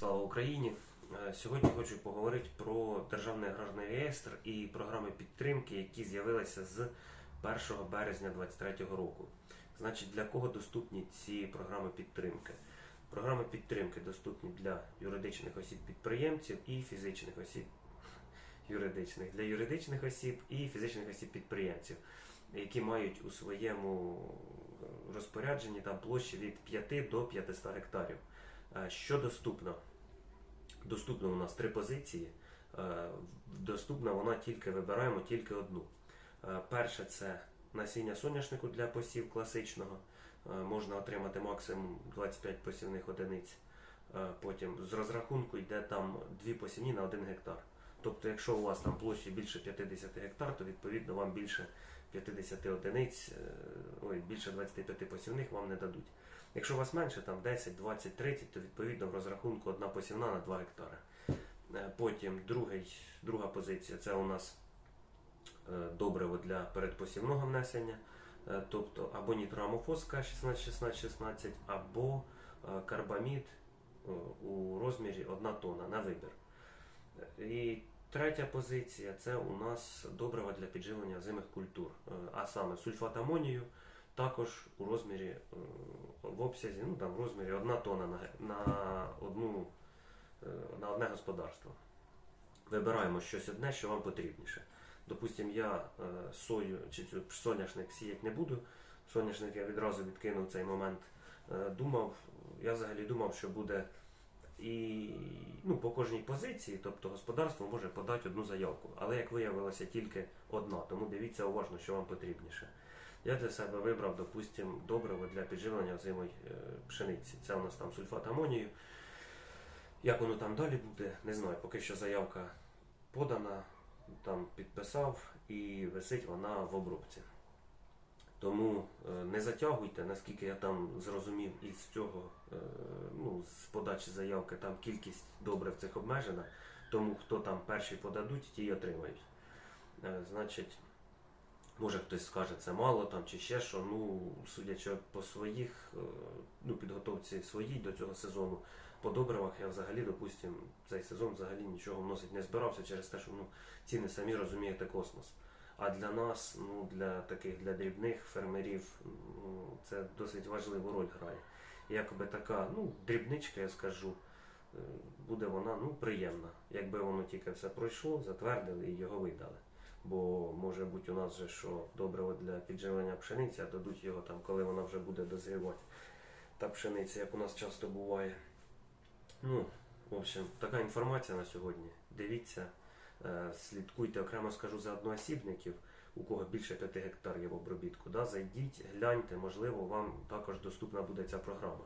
Слава Україні! Е, Сьогодні хочу поговорити про Державний аграрний реєстр і програми підтримки, які з'явилися з 1 березня 2023 року. Значить, для кого доступні ці програми підтримки? Програми підтримки доступні для юридичних осіб-підприємців і фізичних осіб юридичних для юридичних осіб і фізичних осіб-підприємців, які мають у своєму е, розпорядженні там площі від 5 до 500 гектарів. Е, Що доступно? Доступно у нас три позиції. Е, Доступна вона тільки вибираємо тільки одну. Е, Перше це насіння соняшнику для посів класичного. Можна отримати максимум 25 посівних одиниць. Потім з розрахунку йде там дві посівні на 1 гектар. Тобто, якщо у вас там площі більше 50 гектар, то відповідно вам більше 50 одиниць, е, ой, більше 25 посівних вам не дадуть. Якщо у вас менше, там 10, 20, 30, то відповідно в розрахунку одна посівна на 2 гектари. Е, Потім другий, друга позиція це у нас е, добриво для передпосівного внесення, тобто або нітроамофос К16-16-16, або карбамід у розмірі 1 тонна на вибір. І третя позиція це у нас добрива для підживлення озимих культур, е, а саме сульфат амонію, також у розмірі е, в обсязі, ну там в розмірі 1 тонна на, на, одну, е, на одне господарство. Вибираємо щось одне, що вам потрібніше. Допустим, я сою чи цю соняшник сіяти не буду. Соняшник я відразу відкинув цей момент. Думав, я взагалі думав, що буде і ну, по кожній позиції, тобто господарство може подати одну заявку. Але як виявилося, тільки одна, тому дивіться уважно, що вам потрібніше. Я для себе вибрав, допустимо, добриво для підживлення озимої е, пшениці. Це у нас там сульфат амонію. Як воно там далі буде, не знаю. Поки що заявка подана, там підписав і висить вона в обробці. Тому е, не затягуйте, наскільки я там зрозумів із цього, е, ну, з подачі заявки, там кількість добрив цих обмежена, тому хто там перші подадуть, ті й отримають. Е, Значить, може хтось скаже, це мало там чи ще що. Ну, судячи по своїх ну, підготовці своїй до цього сезону, по добривах я взагалі, допустим, цей сезон взагалі нічого вносить не збирався через те, що ну, ціни самі розумієте космос. А для нас, ну для таких для дрібних фермерів, ну, це досить важливу роль грає. Якби така, ну, дрібничка, я скажу, е, буде вона ну, приємна. Якби воно тільки все пройшло, затвердили і його видали. Бо може бути у нас же що добриво для підживлення пшениці, а дадуть його там, коли вона вже буде дозрівати. Та пшениця, як у нас часто буває. Ну, в общем, така інформація на сьогодні. Дивіться. Е, Слідкуйте, окремо скажу за одноосібників, у кого більше 5 гектар є в обробітку. Да, зайдіть, гляньте, можливо, вам також доступна буде ця програма.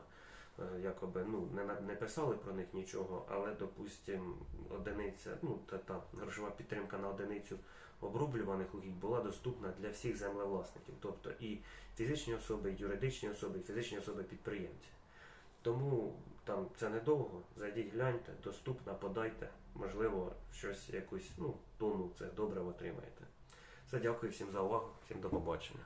Е, Якоби ну, не, не писали про них нічого, але, допустим, одиниця, ну, та, та грошова підтримка на одиницю оброблюваних угідь була доступна для всіх землевласників, тобто і фізичні особи, і юридичні особи, і фізичні особи підприємці. Тому там це недовго. Зайдіть, гляньте, доступно, подайте. Можливо, щось, якусь ну, тонну це добре отримаєте. Все, дякую всім за увагу, всім до побачення.